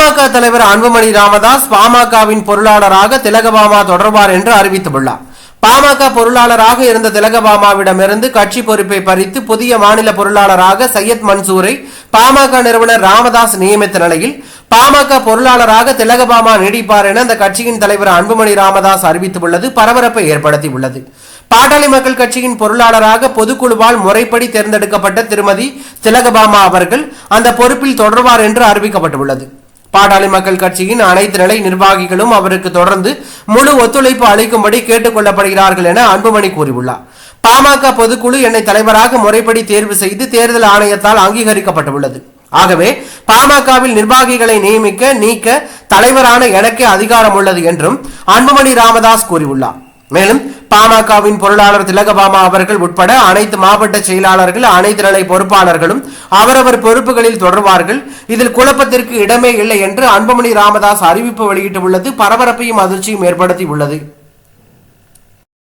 பாமக தலைவர் அன்புமணி ராமதாஸ் பாமகவின் பொருளாளராக திலகபாமா தொடர்வார் என்று அறிவித்துள்ளார். பாமக பொருளாளராக இருந்த திலகபாமாவிடமிருந்து கட்சி பொறுப்பை பறித்து புதிய மாநில பொருளாளராக சையத் மன்சூரை பாமக நிறுவனர் ராமதாஸ் நியமித்த நிலையில் பாமக பொருளாளராக திலகபாமா நீடிப்பார் என அந்த கட்சியின் தலைவர் அன்புமணி ராமதாஸ் அறிவித்துள்ளது பரபரப்பை ஏற்படுத்தியுள்ளது. பாட்டாளி மக்கள் கட்சியின் பொருளாளராக பொதுக்குழுவால் முறைப்படி தேர்ந்தெடுக்கப்பட்ட திருமதி திலகபாமா அவர்கள் அந்த பொறுப்பில் தொடர்வார் என்று அறிவிக்கப்பட்டுள்ளது. பாட்டாளி மக்கள் கட்சியின் அனைத்து நிலை நிர்வாகிகளும் அவருக்கு தொடர்ந்து முழு ஒத்துழைப்பு அளிக்கும்படி கேட்டுக் கொள்ளப்படுகிறார்கள் என அன்புமணி கூறியுள்ளார். பாமக பொதுக்குழு என்னை தலைவராக முறைப்படி தேர்வு செய்து தேர்தல் ஆணையத்தால் அங்கீகரிக்கப்பட்டுள்ளது. ஆகவே பாமகவில் நிர்வாகிகளை நியமிக்க நீக்க தலைவரான எனக்கே அதிகாரம் உள்ளது என்றும் அன்புமணி ராமதாஸ் கூறியுள்ளார். மேலும் பாமகவின் பொருளாளர் திலகபாமா அவர்கள் உட்பட அனைத்து மாவட்ட செயலாளர்கள் அனைத்து நிலை பொறுப்பாளர்களும் அவரவர் பொறுப்புகளில் தொடர்வார்கள். இதில் குழப்பத்திற்கு இடமே இல்லை என்று அன்புமணி ராமதாஸ் அறிவிப்பு வெளியிட்டுள்ளது பரபரப்பையும் அதிர்ச்சியும் ஏற்படுத்தி உள்ளது.